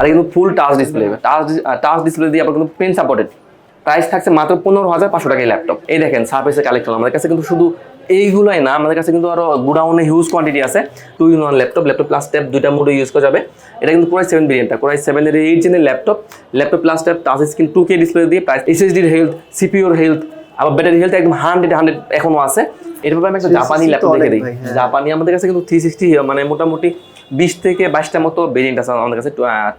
আর কিন্তু full touch display touch touch display দিয়ে আবার কিন্তু পেন সাপোর্টেড প্রাইস থাকছে মাত্র পনেরো হাজার পাঁচশো টাকা ল্যাপটপ এই দেখেন সার্ফেসের কালেকশন আমাদের কাছে কিন্তু শুধু এইগুলোই না, আমাদের কাছে কিন্তু আরও গুডাউনে হিউজ কোয়ান্টিটি আছে। Two in one laptop laptop plus tab দুইটা মোডে ইউজ করা যাবে। এটা কিন্তু কোরাই সেভেন ভেরিয়েন্টটা কোরাই সেভেনের eight জেনের laptop laptop plus tab touch screen two K display দিয়ে প্রাইস এসএসডির হেলথ সিপিওর হেলথ আবার ব্যাটারি হেলথ একদম হান্ড্রেড হান্ড্রেড এখনও আছে। এরপর আমি একটা জাপানি ল্যাপটপ দেখে দিই। হ্যাঁ। জাপানি আমাদের কাছে কিন্তু থ্রি সিক্সটি মানে মোটামুটি বিশ থেকে বাইশটা মতো ভেরিয়েন্ট আছে আমাদের কাছে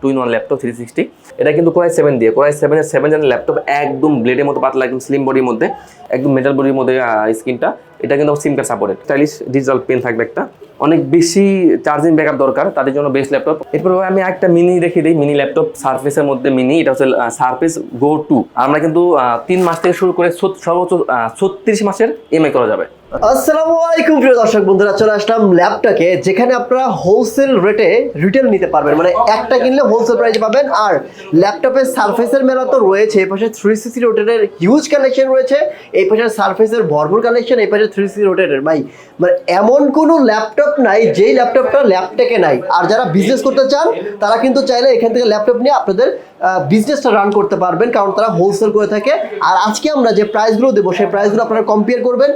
two in one laptop three sixty এটা কিন্তু কোরাই সেভেন দিয়ে কোরাই সেভেনের সেভেন জেনের ল্যাপটপ একদম ব্লেডের মতো পাতলা একদম স্লিম বডির মধ্যে একদম মেটাল বডির মধ্যে স্ক্রিনটা এটা কিন্তু SIM card supported stylish digital pen থাকবে একটা। অনেক বেশি চার্জিং ব্যাকআপ দরকার তাদের জন্য বেস্ট ল্যাপটপ এরপর আমি একটা মিনি রেখে দিই মিনি ল্যাপটপ সার্ফেসের মধ্যে মিনি এটা হচ্ছে সার্ফেস গো টু আমরা কিন্তু তিন মাস থেকে শুরু করে সর্বোচ্চ ছত্রিশ মাসের ইএমআই করা যাবে। আসসালামু আলাইকুম প্রিয় দর্শক বন্ধুরা, চলে আসলাম ল্যাপটপে যেখানে আপনারা হোলসেল রেটে রিটেল নিতে পারবেন। মানে একটা কিনলে হোলসেল প্রাইসে পাবেন, আর ল্যাপটপের সারফেসের মেলা তো রয়েছে, এই পাশে থ্রি সিক্সটি রোটেটের হিউজ কালেকশন রয়েছে, এই পাশে সারফেসের ভরপুর কালেকশন এই পাশে থ্রি সিক্সটি রোটেটের ভাই মানে এমন কোনো ল্যাপটপ নাই, যেই ল্যাপটপটা ল্যাপটেকে নাই। আর যারা বিজনেস করতে চান, তারা কিন্তু চাইলে এখান থেকে ল্যাপটপ নিয়ে আপনাদের বিজনেসটা রান করতে পারবেন, কারণ তারা হোলসেল করে থাকে। আর আজকে আমরা যে প্রাইসগুলো দেবো, সেই প্রাইসগুলো আপনারা কম্পেয়ার করবেন।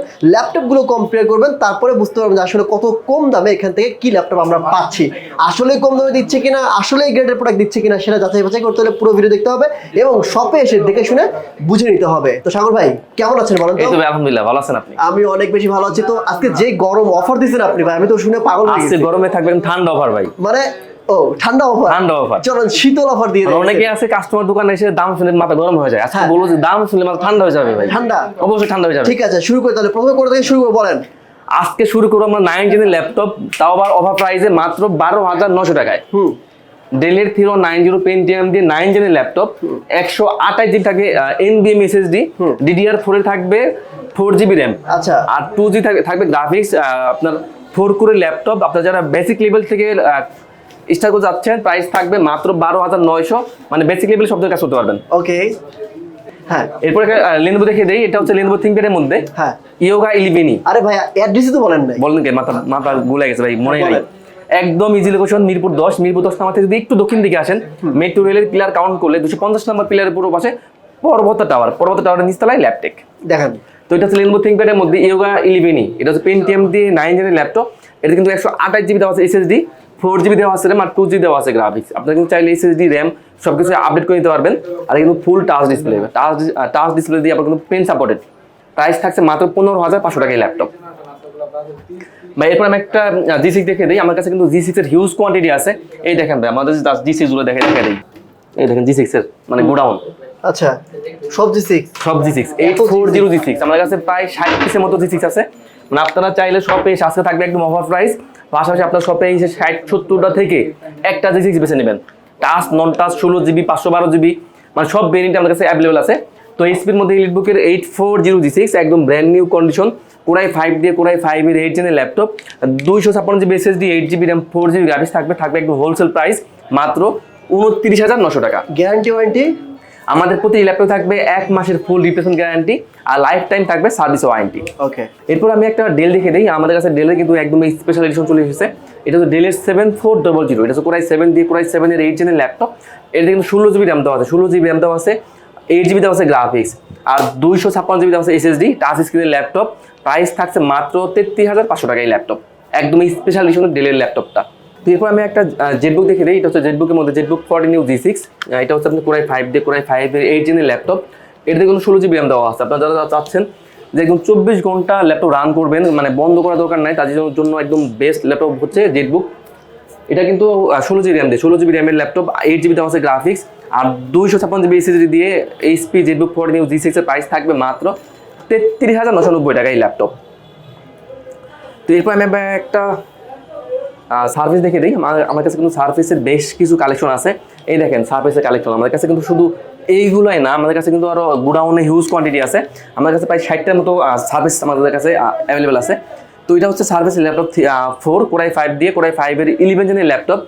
ল্যাপটপগুলো কম্পেয়ার করবেন তারপরে বুঝতে পারবেন যে আসলে কত কম দামে এখান থেকে কি ল্যাপটপ আমরা পাচ্ছি। আসলে কম দামে দিচ্ছে কিনা আসলে এই গ্রেডের প্রোডাক্ট দিচ্ছে কিনা সেটা যাচাই বাছাই করতে হলে পুরো ভিডিও দেখতে হবে এবং শপে এসে দেখে শুনে বুঝে নিতে হবে। তো সাগর ভাই কেমন আছেন বলেন তো? আলহামদুলিল্লাহ ভালো আছেন আপনি? আমি অনেক বেশি ভালো আছি। তো আজকে যে গরম অফার দিচ্ছেন আপনি ভাই আমি তো শুনে পাগল হয়ে গেছি। গরমে থাকবেন ঠান্ডা অফার ভাই। মানে ও ঠান্ডা অফার? ঠান্ডা offer। চলুন শীতল অফার দিয়ে দেন। অনেকে আছে কাস্টমার দোকানে এসে দাম শুনে মাথা গরম হয়ে যায়। আজকে হ্যাঁ। বলব যে দাম শুনলে মাথা ঠান্ডা হয়ে যাবে ভাই। ঠান্ডা? অবশ্যই ঠান্ডা হয়ে যাবে। ঠিক আছে শুরু করে তাহলে। প্রথমে করে থেকে শুরু করে বলেন। আজকে শুরু করব আমরা নাইন জেনের ল্যাপটপ তাও আবার অফার প্রাইসে মাত্র বারো হাজার নশো টাকায়। হুম। ডেলের থ্রিও নাইন জিরো পেন্টিএম দিয়ে নাইন জেনের ল্যাপটপ একশো আঠাশ জিবি থাকে এনবিএম এসএসডি। ডিডিআর ফোরে থাকবে ফোর জিবি র্যাম আচ্ছা। আর টু জি থাকবে গ্রাফিক্স আপনার ফোর করে ল্যাপটপ আপনার যারা বেসিক লেভেল থেকে স্টার্ট করে যাচ্ছেন প্রাইস থাকবে মাত্র বারো হাজার নয়শো। মানে বেসিক লেভেল সব কাজ করতে পারবেন। ওকে হ্যাঁ। এরপরে লেনবো দেখে দেই এটা হচ্ছে লেনবো মধ্যে। হ্যাঁ। ইয়োগা ইলেভেনি আরে ভাই অ্যাড্রেসই তো বলেন নাই। বলেন কে মাথা মাথা গুলে গেছে ভাই মনে নেই। একদম ইজি লোকেশন মিরপুর দশ মিরপুর দশ থেকে যদি একটু দক্ষিণ দিকে আসেন মেট্রো রেলের পিলার কাউন্ট করলে দুশো পঞ্চাশ নাম্বার পিলারের পুরো পাশে পর্বত টাওয়ার পর্বত টাওয়ারের নিচতলায় ল্যাপটেক দেখেন। তো এটা হচ্ছে লেনবো থিঙ্কপ্যাডের মধ্যে ইয়োগা ইলেভেনি এটা হচ্ছে পেন্টিএম দিয়ে নাইন জেনের ল্যাপটপ এটা কিন্তু একশো আঠাশ জিবি দেওয়া আছে এসএসডি ফোর জিবি দেওয়া আছে র্যাম আর টু জিবি দেওয়া আছে গ্রাফিক্স আপনারা কিন্তু চাইলে এসএসডি র্যাম সব কিছু আপডেট করে নিতে পারবেন। আর কিন্তু full touch display touch touch display দিয়ে আপনার কিন্তু পেন সাপোর্টেড প্রাইস থাকছে মাত্র পনেরো হাজার পাঁচশো টাকা এই ল্যাপটপ ভাই এরপর আমি একটা জি সিক্স দেখে দিই। আমার কাছে কিন্তু জি সিক্সের হিউজ কোয়ান্টিটি আছে। এই দেখেন ভাই আমাদের জি সিক্সগুলো দেখে দেখে দিই। এই দেখেন জি সিক্সের মানে গোডাউন। আচ্ছা সব জি সিক্স সব G six eight four zero G six আমার কাছে প্রায় ষাট পিসের মতো জি সিক্স আছে। মানে আপনারা চাইলে সব এসে আজকে থাকবে একদম অফার প্রাইস পাশাপাশি আপনার শপে এসে ষাট, সত্তরটা থেকে একটা জি সিক্স বেছে নেবেন। টাচ নন টাচ ষোলো জিবি, পাঁচশো বারো জিবি মানে সব ভেরিয়েন্ট আমাদের কাছে অ্যাভেলেবল আছে। তো এইচপির মধ্যে ইলিটবুকের eight four zero G six একদম brand new condition core i five দিয়ে ফাইভ এর এইট জেনের ল্যাপটপ দুইশো ছাপ্পান্ন GB SSD eight GB RAM four GB graphics থাকবে থাকবে একদম হোলসেল প্রাইস মাত্র উনত্রিশ হাজার নশো টাকা। গ্যারান্টি ওয়ারেন্টি আমাদের প্রতি ল্যাপটপ থাকবে এক মাসের ফুল রিপ্লেসমেন্ট গ্যারান্টি আর লাইফ টাইম থাকবে সার্ভিস ওয়ারেন্টি ওকে এরপর আমি একটা ডেল দেখে দিই। আমাদের কাছে ডেলের কিন্তু একদম স্পেশাল এডিশন চলে এসেছে। এটা হচ্ছে ডেলের সেভেন ফোর ডবল জিরো এটা হচ্ছে কোরাই সেভেন দিয়ে কোরাই সেভেনের এইট জেনের ল্যাপটপ এটা কিন্তু ষোলো জিবি র্যাম দেওয়া আছে। ষোলো জিবি র্যাম দেওয়া আছে এইট জিবি দেওয়া আছে গ্রাফিক্স আর দুইশো ছাপ্পান্ন জিবি দেওয়া আছে এসএসডি টাচ স্ক্রিনের ল্যাপটপ প্রাইস থাকছে মাত্র তেত্রিশ হাজার পাঁচশো টাকা এই ল্যাপটপ একদম স্পেশাল এডিশনের ডেলের ল্যাপটপটা এরপর আমি একটা জেটবুক দেখে দিই এটা হচ্ছে জেটবুকের মধ্যে ZBook forty new G six এটা হচ্ছে আপনি কোরাই ফাইভ দিয়ে ফাইভ এর এইট জেনের ল্যাপটপ এটাতে কিন্তু ষোলো জিবি র্যাম দেওয়া আছে। আপনারা যারা চাচ্ছেন যে একদম চব্বিশ ঘণ্টা ল্যাপটপ রান করবেন মানে বন্ধ করার দরকার নাই তাদের জন্য একদম বেস্ট ল্যাপটপ হচ্ছে জেটবুক এটা কিন্তু ষোলো জিবি র্যাম দিয়ে, ষোলো জিবি র্যামের ল্যাপটপ এইট জিবি দেওয়া আছে গ্রাফিক্স আর দুইশো ছাপ্পান্ন জিবি এসএসডি দিয়ে HP ZBook four new G সিক্সের প্রাইস থাকবে মাত্র তেত্রিশ হাজার নশো নব্বই টাকা এই ল্যাপটপ তো এরপর আমি একটা সার্ভিস দেখে দিই। আমার কাছে কিন্তু সার্ভিসের বেশ কিছু কালেকশন আছে। এই দেখেন সার্ভিসের কালেকশন আমাদের কাছে কিন্তু শুধু এইগুলোই না, আমাদের কাছে কিন্তু আরও গুডাউনে হিউজ কোয়ান্টিটি আছে। আমাদের কাছে প্রায় ষাটটার মতো সার্ভিস আমাদের কাছে অ্যাভেলেবেল আছে। তো এটা হচ্ছে service laptop four core i five দিয়ে কোরাই ফাইভের ইলেভেন জেনের ল্যাপটপ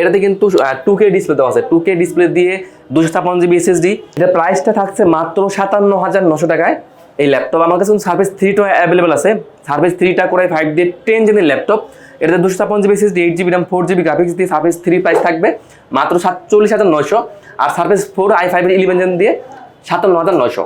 এটাতে কিন্তু টু কে ডিসপ্লে দেওয়া আছে। টু কে ডিসপ্লে দিয়ে দুশো ছাপ্পান্ন জিবি এসএসডি এটার প্রাইসটা থাকছে মাত্র সাতান্ন হাজার নশো টাকায়। এই ল্যাপটপ আমার কাছে সার্ভিস থ্রিটা অ্যাভেলেবেল আছে। সার্ভিস থ্রিটা করে ফাইভ দিয়ে টেন জেনের ল্যাপটপ এটাতে দুশো ছাপ্পান্ন GB SSD eight GB RAM four GB graphics দিয়ে সার্ফেস থ্রি প্রাইস থাকবে। মাত্র সাতচল্লিশ হাজার নয়শো। আর সার্ফেস ফোর আই ফাইভের ইলেভেন দিয়ে সাতান্ন হাজার নয়শো।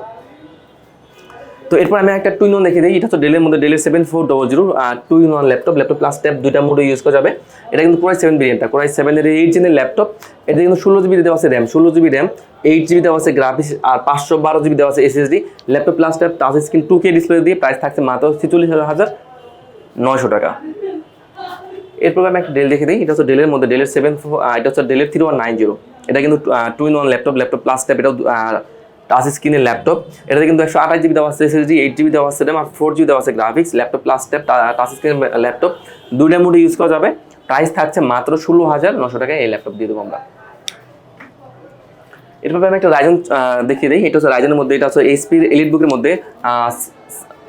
তো এরপর আমি একটা টু ইন ওয়ান দেখে দিই। এটা হচ্ছে ডেলের মধ্যে ডেলের seven four double zero two in one laptop laptop plus tab দুইটা মোডে ইউজ করা যাবে। এটা কিন্তু কোরাই সেভেন ভেরিয়েন্টটা কোরাই সেভেনের এইট জেনের ল্যাপটপ এটা কিন্তু ষোলো জিবি দেওয়া আছে র্যাম ষোলো জিবি র্যাম এইট জিবি দেওয়া আছে গ্রাফিক্স আর পাঁচশো বারো জিবি দেওয়া আছে SSD laptop plus tab touch screen two K display দিয়ে প্রাইস থাকছে মাত্র ছেচল্লিশ হাজার নয়শো টাকা। এরপর আমি একটা ডেল দেখে দিই। এটা হচ্ছে ডেলের মধ্যে ডেলের সেভেন এটা হচ্ছে ডেলের থ্রি ওয়ান নাইন জিরো এটা কিন্তু two in one laptop laptop plus tab এটাও টাচ স্ক্রিনের ল্যাপটপ এটাতে কিন্তু একশো আঠাশ জিবি দেওয়া আছে এসএসডি এইট জিবি দেওয়া আছে আর ফোর জিবি দেওয়া আছে graphics laptop plus tab touch স্ক্রিনের ল্যাপটপ দুইটা মোডে ইউজ করা যাবে। প্রাইস থাকছে মাত্র ষোলো হাজার নশো টাকায় এই ল্যাপটপ দিয়ে দেবো আমরা। এরপর আমি একটা রাইজন দেখিয়ে দিই। এটা হচ্ছে রাইজনের মধ্যে, এটা হচ্ছে এইচপির এলিট বুকের মধ্যে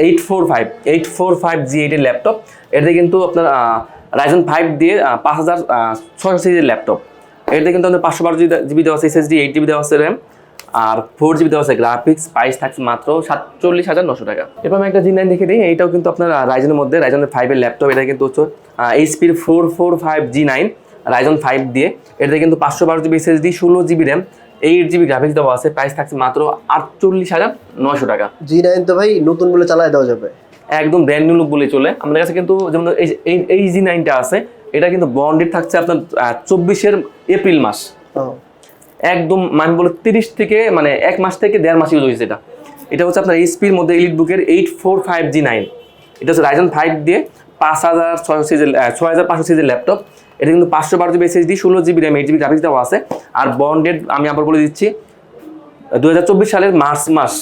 eight four five eight four five G এইটের ল্যাপটপ এটাতে কিন্তু আপনার রাইজন ফাইভ দিয়ে পাঁচ হাজার ছয়শো সিরিজের ল্যাপটপ এটাতে কিন্তু আমাদের পাঁচশো বারো জিবি দেওয়া আছে এসএসডি এইট জিবি দেওয়া আছে র্যাম আর ফোর জিবি দেওয়া আছে গ্রাফিক্স প্রাইস থাকছে মাত্র সাতচল্লিশ হাজার নশো টাকা। এরপর আমি একটা জি নাইন দেখে দিই, এইটাও কিন্তু আপনার রাইজনের মধ্যে রাইজনের ফাইভের ল্যাপটপ এটা কিন্তু হচ্ছে এইচপির four four five G nine Ryzen five দিয়ে। এটাতে কিন্তু পাঁচশো বারো জিবি এসএসডি ষোলো GB RAM eight GB graphics দেওয়া আছে প্রাইস থাকছে মাত্র আটচল্লিশ হাজার নশো টাকা। জি নাইন তো ভাই নতুন বলে চালায় দেওয়া যাবে। একদম ব্র্যান্ড নিউ লুক বলে চলে। আমাদের কাছে কিন্তু যেমন এই জি নাইনটা আছে এটা কিন্তু বন্ডেড থাকছে আপনার চব্বিশের এপ্রিল মাস। একদম মানে বলে তিরিশ থেকে মানে এক মাস থেকে দেড় মাস ইউজ হয়েছে এটা। এটা হচ্ছে আপনার এইচপির মধ্যে ইলিট বুকের eight four five G nine এটা হচ্ছে রাইজন ফাইভ দিয়ে পাঁচ হাজার ছয়শো সিজের ছয় হাজার পাঁচশো সিজের ল্যাপটপ এটা কিন্তু পাঁচশো বারো জিবি এসএসডি ষোলো GB RAM eight GB graphics দেওয়া আছে। আর বন্ডেড আমি আবার বলে দিচ্ছি দু হাজার চব্বিশ সালের মার্চ মাস।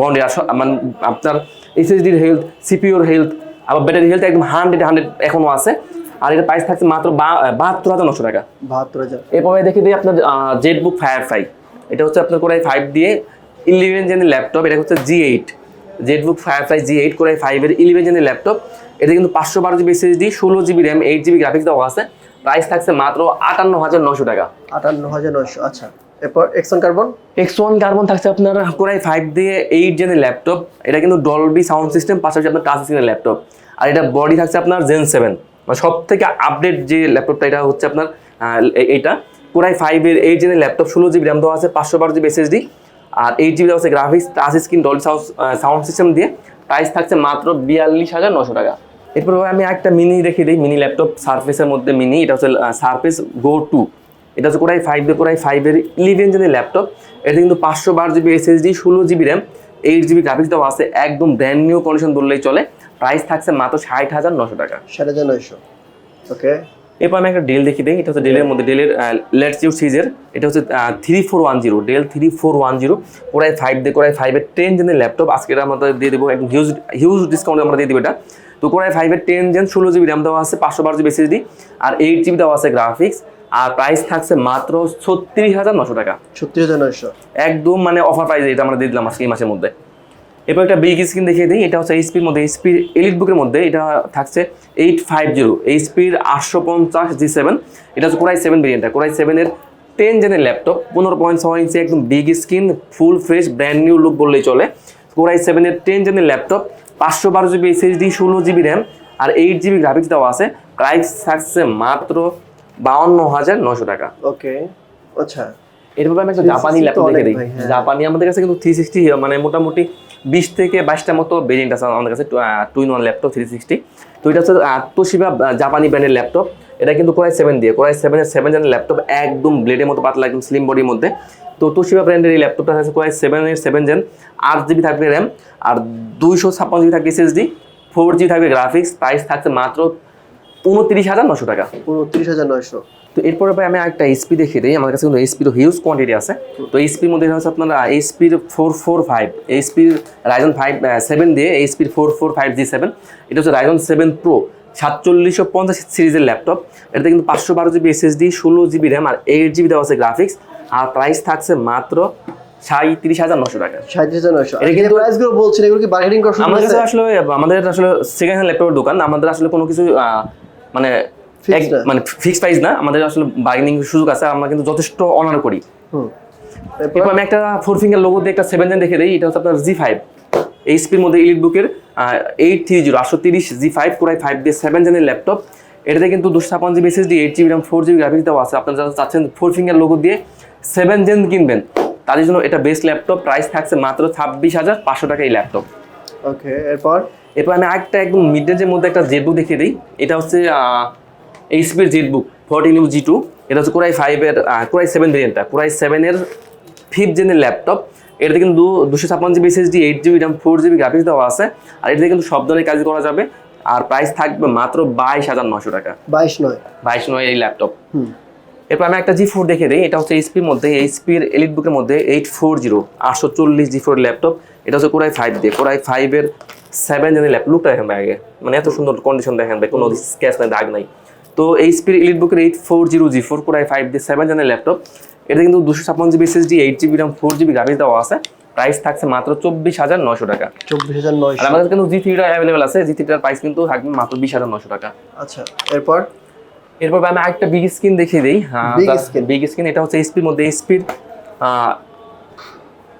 বন্ডেড মানে আপনার এসএসডির হেলথ সিপিওর হেলথ আবার ব্যাটারি হেলথ একদম হান্ড্রেড হান্ড্রেড এখনও আছে। আর এটা প্রাইস থাকছে মাত্র বাহাত্তর হাজার নশো টাকা। বাহাত্তর হাজার। এরপরে দেখে দিই আপনার জেট বুক ফায়ার ফাইভ এটা হচ্ছে আপনার কোরাই ফাইভ দিয়ে ইলেভেন জেনের ল্যাপটপ এটা হচ্ছে G eight ZBook fire five G eight core i ফাইভের ইলেভেন জেনের ল্যাপটপ এটা কিন্তু পাঁচশো বারো জিবি এসএসডি ষোলো GB RAM eight GB graphics দেওয়া আছে। প্রাইস থাকছে মাত্র আটান্ন হাজার নশো টাকা। আটান্ন হাজার নশো আচ্ছা। এরপর X one carbon X one carbon থাকছে আপনার কোরাই ফাইভ দিয়ে এইট জেনের ল্যাপটপ এটা কিন্তু ডলবি সাউন্ড সিস্টেম পাশাপাশি আপনার টাচ স্ক্রিনের ল্যাপটপ আর এটা বডি থাকছে আপনার জেন সেভেন মানে সব থেকে আপডেট যে ল্যাপটপটা এটা হচ্ছে আপনার এইটা কোরাই ফাইভের এইট জেনের ল্যাপটপ ষোলো জিবি র্যাম দেওয়া আছে, পাঁচশো বারো জিবি এসএসডি আর এইট জিবি আছে graphics touch screen Dolby sound system দিয়ে। প্রাইস থাকছে মাত্র বিয়াল্লিশ হাজার নশো টাকা। এরপর আমি একটা মিনি রেখে দিই মিনি ল্যাপটপ সার্ফেসের মধ্যে মিনি এটা হচ্ছে সার্ফেস গো টু এটা হচ্ছে কোরাই ফাইভ দিয়ে কোরাই ফাইভের ইলেভেন জেনের ল্যাপটপ এটা কিন্তু পাঁচশো বারো জিবি এসএসডি ষোলো GB RAM eight GB graphics দেওয়া আছে একদম ব্র্যান্ড নিউ কন্ডিশন বললেই চলে। প্রাইস থাকছে মাত্র ষাট হাজার নশো টাকা। ষাট হাজার নয়শো। ওকে। এরপর আমি একটা ডেল দেখি দিই এটা হচ্ছে ডেলের মধ্যে ডেলের লেটস ইউ সিজের এটা হচ্ছে three four one zero Dell three four one zero core i five দিয়ে কোরাই ফাইভের টেন জেনের ল্যাপটপ আজকে এটা আমাদের দিয়ে দেবো একদম হিউজ হিউজ ডিসকাউন্ট আমরা দিয়ে দেবো এটা। তো কোরাই ফাইভের টেন জেন ষোলো জিবি র্যাম দেওয়া আছে পাঁচশো বারো জিবি এসএসডি আর এইট জিবি দেওয়া আছে গ্রাফিক্স আর প্রাইস থাকছে মাত্র ছত্রিশ হাজার নশো টাকা। ছত্রিশ হাজার নয়শো। একদম মানে অফার প্রাইস এটা আমরা দিয়ে দিলাম আজকে এই মাসের মধ্যে। এরপর একটা বিগ স্ক্রিন দেখিয়ে দিই এটা হচ্ছে এইচপির মধ্যে এইচপির এলিট বুকের মধ্যে এটা থাকছে এইট ফাইভ জিরো এইচপির আটশো পঞ্চাশ জি সেভেন এটা হচ্ছে কোরাই সেভেন ভেরিয়েন্টটা কোরাই সেভেনের টেন জেনের ল্যাপটপ পনেরো পয়েন্ট ছয় ইঞ্চি একদম big screen full fresh brand new look বললেই চলে। কোরাই সেভেনের টেন জেনের ল্যাপটপ পাঁচশো বারো জিবি এসএসডি ষোলো জিবি র্যাম আর এইট জিবি গ্রাফিক্স দেওয়া আছে। প্রাইস থাকছে মাত্র বাউন্ন হাজার নশো টাকা। ওকে আচ্ছা। এরপর আমি একটা জাপানি ল্যাপটপ দেখে দিই। হ্যাঁ। জাপানি আমাদের কাছে কিন্তু থ্রি সিক্সটি মানে মোটামুটি বিশ থেকে বাইশটা মতো ভেরিয়েন্ট আছে আমাদের কাছে two in one laptop three sixty তো এটা হচ্ছে তোশিবা জাপানি ব্র্যান্ডের ল্যাপটপ এটা কিন্তু কোরাই সেভেন দিয়ে কোরাই সেভেনের সেভেন জেনের ল্যাপটপ একদম ব্লেডের মতো পাতলা একদম স্লিম বডির মধ্যে। তো তোশিবা ব্র্যান্ডের এই ল্যাপটপটা আছে কোরাই সেভেনের সেভেন জেন আট জিবি থাকবে র্যাম আর দুইশো ছাপ্পান্ন জিবি থাকবে এসএসডি ফোর জিবি থাকবে গ্রাফিক্স প্রাইস থাকছে মাত্র উনত্রিশ হাজার নশো টাকা। উনত্রিশ হাজার নয়শো। তো এরপরে ভাই আমি একটা এইচপি দেখে দিই। আমার কাছে কিন্তু এইচপির হিউজ কোয়ান্টিটি আছে। তো এইচপির মধ্যে হচ্ছে আপনার এইচপির ফোর ফোর ফাইভ এইচপির রাইজন ফাইভ সেভেন দিয়ে এইচপির four four five G seven এটা হচ্ছে রাইজন সেভেন প্রো সাতচল্লিশশো পঞ্চাশ সিরিজের ল্যাপটপ এটাতে কিন্তু পাঁচশো বারো জিবি এসএসডি ষোলো জিবি র্যাম আর এইট জিবি দেওয়া আছে গ্রাফিক্স আর প্রাইস থাকছে মাত্র সাঁত্রিশ হাজার নশো টাকা। সাঁত্রিশ হাজার নয়শো। এটা কিন্তু- কিন্তু প্রাইসগুলো বলছেন এগুলো কি বার্গেনিং করা আমাদের আসলে আমাদের আসলে সেকেন্ড হ্যান্ড ল্যাপটপের দোকান। আমাদের আসলে কোনো কিছু মানে মানে ফিক্স প্রাইস না আমাদের আসলে বার্গেনিং সুযোগ আছে আমরা কিন্তু যথেষ্ট অনার করি। এরপর? আমি একটা ফোর ফিঙ্গার লোগো দিয়ে একটা সেভেন জেন দেখে দিই এটা হচ্ছে আপনার জি ফাইভ এইচপির মধ্যে ইলিট বুকের এইট থ্রি জিরো আটশো তিরিশ G five core i five দিয়ে সেভেন জেনের ল্যাপটপ এটাতে কিন্তু দুশো ছাপ্পান্ন GB SSD eight GB RAM four GB graphics দেওয়া আছে। আপনারা যারা চাচ্ছেন ফোর ফিঙ্গার লোগো দিয়ে সেভেন জেন কিনবেন তাদের জন্য এটা বেস্ট ল্যাপটপ প্রাইস থাকছে মাত্র ছাব্বিশ হাজার পাঁচশো টাকা এই ল্যাপটপ ওকে এরপর? এরপর আমি আরেকটা একদম মিড রেঞ্জের মধ্যে একটা জেড বুক দেখিয়ে দিই এটা হচ্ছে এইচপির ZBook fourteen U G two এটা হচ্ছে কোরাই ফাইভের কোরাই সেভেন ভেরিয়েন্টটা কোরাই সেভেনের ফিফথ জেনের ল্যাপটপ এটাতে কিন্তু দু দুশো ছাপ্পান্ন GB SSD eight GB RAM four GB graphics দেওয়া আছে আর এটাতে কিন্তু সব ধরনের কাজ করা যাবে আর প্রাইস থাকবে মাত্র বাইশ হাজার নশো টাকা। বাইশ নয়। বাইশ নয় এই ল্যাপটপ এরপর আমি একটা জি ফোর দেখে দিই এটা হচ্ছে এইচপির মধ্যে এইচপির এলিট বুকের মধ্যে এইট ফোর জিরো আটশো চল্লিশ জি ফোর ল্যাপটপ এটা হচ্ছে কোরাই ফাইভ দিয়ে। কোরাই ফাইভের সেভেন জেনের ল্যাপটপ লুকটা দেখেন ভাই আগে। মানে এত সুন্দর কন্ডিশন দেখেন ভাই কোনো স্ক্যাচ নাই দাগ নাই। তো এই এইচপির এলিট বুকের eight four zero G four core i five দিয়ে সেভেন জেনের ল্যাপটপ এটা কিন্তু দুশো ছাপ্পান্ন GB SSD eight GB RAM four GB graphics দেওয়া আছে। প্রাইস থাকছে মাত্র চব্বিশ হাজার নশো টাকা। চব্বিশ হাজার নয় আর আমাদের কিন্তু জি থ্রিটা অ্যাভেলেবেল আছে। জি থ্রিটার প্রাইস কিন্তু থাকবে মাত্র বিশ হাজার নশো টাকা। আচ্ছা এরপর? এরপর আমি আরেকটা বিগ স্ক্রিন দেখিয়ে দিই। screen। বিগ স্ক্রিন এটা হচ্ছে এইচপির মধ্যে এইচপির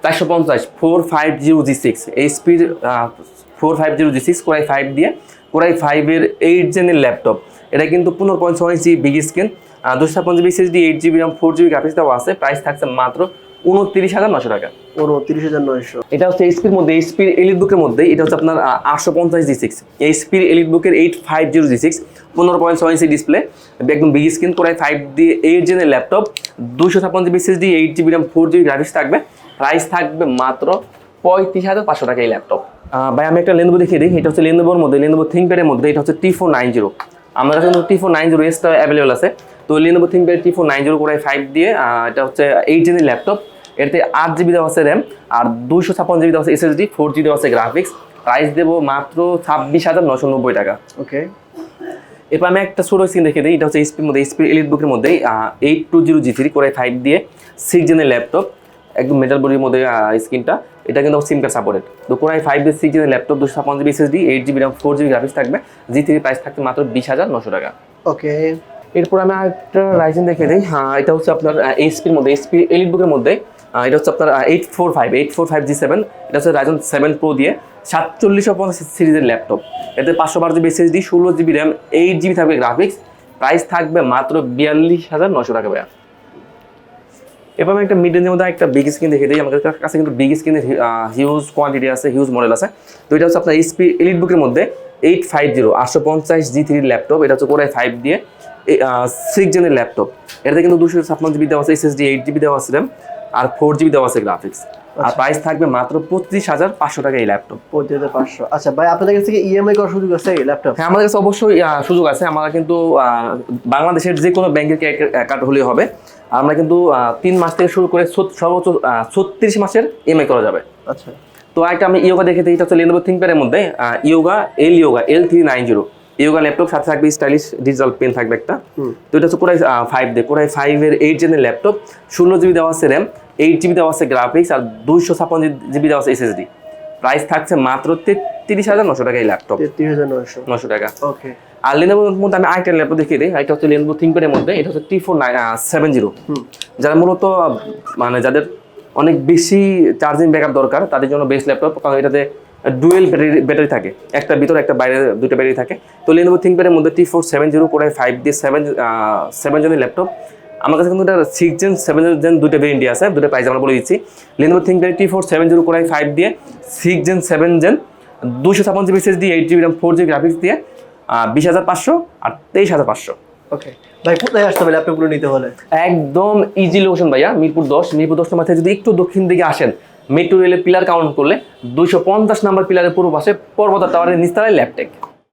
চারশো পঞ্চাশ four five zero G six এইচপির four five zero G six core i five দিয়ে। কোরাই ফাইভের এইট জেনের ল্যাপটপ এটা কিন্তু পনেরো পয়েন্ট ছয় ইঞ্চি বিগ স্ক্রিন দুশো ছাপ্পান্ন GB SSD eight GB RAM four GB graphics দেওয়া আছে। প্রাইস থাকছে মাত্র উনত্রিশ হাজার নশো টাকা। উনত্রিশ হাজার নয়শো। এটা হচ্ছে এইচপির মধ্যে এইচপির এলিট বুকের মধ্যে এটা হচ্ছে আপনার আটশো পঞ্চাশ জি সিক্স এইচপির এলিট বুকের eight five zero G six পনেরো পয়েন্ট ছয় ইঞ্চি ডিসপ্লে একদম বিগ স্ক্রিন করে ফাইভ দিয়ে এইট জেনের ল্যাপটপ দুশো ছাপ্পান্ন GB SSD eight GB RAM four GB graphics থাকবে। প্রাইস থাকবে মাত্র পঁয়ত্রিশ হাজার পাঁচশো টাকা এই ল্যাপটপ ভাই আমি একটা লেনবো দেখিয়ে দিই। এটা হচ্ছে লেনবোর মধ্যে লেনবো থিঙ্কপ্যাডের মধ্যে। এটা হচ্ছে টি ফোর নাইন জিরো আমার কাছে কিন্তু টি ফোর নাইন জিরো এসটা অ্যাভেলেবল আছে। তো Lenovo ThinkPad T four nine zero করে ফাইভ দিয়ে এটা হচ্ছে এইট জেনের ল্যাপটপ এতে আট জিবি দেওয়া আছে র্যাম আর দুইশো ছাপ্পান্ন জিবি দেওয়া আছে এসএসডি ফোর জি দেওয়া আছে গ্রাফিক্স প্রাইস দেবো মাত্র ছাব্বিশ হাজার নশো নব্বই টাকা। ওকে এরপর আমি একটা ছোটো স্ক্রিন দেখে দিই। এটা হচ্ছে এইচপির মধ্যে এইচপির এলিট বুকের মধ্যে eight two zero G three করে ফাইভ দিয়ে সিক্স জেনের ল্যাপটপ একদম মেটাল বডির মধ্যে স্ক্রিনটা এটা কিন্তু সিম কার্ড সাপোর্টেড তো কোরাই ফাইভ দিয়ে সিক্স জেনের ল্যাপটপ দুশো ছাপ্পান্ন GB SSD eight GB RAM four GB graphics থাকবে। জি থ্রি প্রাইস থাকবে মাত্র বিশ হাজার নশো টাকা। ওকে এরপর আমি আরেকটা রাইজেন দেখে দিই। হ্যাঁ এটা হচ্ছে আপনার এইচপির মধ্যে এইচপি এলিট বুকের মধ্যে। এটা হচ্ছে আপনার eight four five eight four five G seven এটা হচ্ছে রাইজন সেভেন প্রো দিয়ে সাতচল্লিশশো পঞ্চাশ সিরিজের ল্যাপটপ এতে পাঁচশো বারো জিবি এসএসডি ষোলো জিবি র্যাম এইট জিবি থাকবে গ্রাফিক্স প্রাইস থাকবে মাত্র বিয়াল্লিশ হাজার নশো টাকা ভাইয়া। আমি একটা মিড রেঞ্জের মধ্যে একটা বিগ স্ক্রিন দেখে দিই। আমাদের কাছে কিন্তু বিগ স্ক্রিনের হিউজ কোয়ান্টিটি আছে হিউজ মডেল আছে। তো এটা হচ্ছে আপনার এসপি এলিট বুকের মধ্যে এইট ফাইভ জিরো আটশো পঞ্চাশ জি থ্রির ল্যাপটপ এটা হচ্ছে কোরাই ফাইভ দিয়ে সিক্স জেনের ল্যাপটপ এটাতে কিন্তু দুশো ছাপ্পান্ন জিবি দেওয়া আছে এসএসডি এইট জিবি দেওয়া আছে র্যাম আর ফোর জিবি দেওয়া আছে গ্রাফিক্স আর প্রাইস থাকবে মাত্র পঁচিশ হাজার পাঁচশো টাকা এই ল্যাপটপ পঁচিশ হাজার পাঁচশো। আচ্ছা ভাই আপনাদের কাছে ইএমআই করার সুযোগ আছে ল্যাপটপ হ্যাঁ আমাদের কাছে অবশ্যই সুযোগ আছে। আমরা কিন্তু বাংলাদেশের যে কোনো ব্যাংকের কার্ড হলেই হবে। আমরা কিন্তু তিন মাস থেকে শুরু করে সর্বোচ্চ ছত্রিশ মাসের ইএমআই করা যাবে। আচ্ছা। তো একটা আমি ইয়োগা দেখে দিই এটা হচ্ছে লেনোভো থিঙ্কপ্যাডের মধ্যে Yoga L Yoga L three nine zero Yoga laptop সাথে থাকবে স্টাইলিশ ডিজিটাল পেন থাকবে একটা। তো এটা হচ্ছে কোরাই ফাইভ দিয়ে কোরাই ফাইভের এইট জেনের ল্যাপটপ ষোলো জিবি দেওয়া আছে র্যাম এইট জিবি দেওয়া আছে গ্রাফিক্স আর দুইশো ছাপ্পান্ন জিবি দেওয়া আছে এসএসডি প্রাইস থাকছে মাত্র তেত্রিশ হাজার নশো টাকা এই ল্যাপটপ তেত্রিশ হাজার নয়শো। নশো টাকা। ওকে আর লেনোভোর মধ্যে আমি আরেকটা ল্যাপটপ দেখিয়ে দিই এটা হচ্ছে লেনোভো থিঙ্কপ্যাডের মধ্যে এটা হচ্ছে T four nine seven zero যারা মূলত মানে যাদের অনেক বেশি চার্জিং ব্যাকআপ দরকার তাদের জন্য বেস্ট ল্যাপটপ কারণ এটাতে ডুয়েল ব্যাটারি ব্যাটারি থাকে। একটা ভিতরে একটা বাইরে দুটো ব্যাটারি থাকে। তো লেনোভো থিঙ্কপ্যাডের মধ্যে টি ফোর সেভেন জিরো করে ফাইভ দিয়ে সেভেন সেভেন জনের ল্যাপটপ আমার কাছে কিন্তু এটা সিক্স জেন সেভেন জেন দুটো ভেরিয়েন্টি আছে দুটো প্রাইস আমরা বলে দিচ্ছি। Lenovo ThinkPad T four seven zero করে ফাইভ দিয়ে সিক্স জেন সেভেন জেন দুশো ছাপ্পান্ন GB SSD eight GB RAM four GB graphics দিয়ে বিশ হাজার পাঁচশো আর তেইশ হাজার পাঁচশো। ওকে ভাই কোথায় আসতে হবে ল্যাপটপগুলো নিতে হলে? একদম ইজি লোকেশন ভাইয়া মিরপুর দশ। মিরপুর দশ মাথায় যদি একটু দক্ষিণ দিকে আসেন মেট্রো রেলের পিলার কাউন্ট করলে দুইশো পঞ্চাশ নাম্বার পিলারের পূর্ব পাশে পর্বত টাওয়ারের নিস্তালায় ল্যাপটেক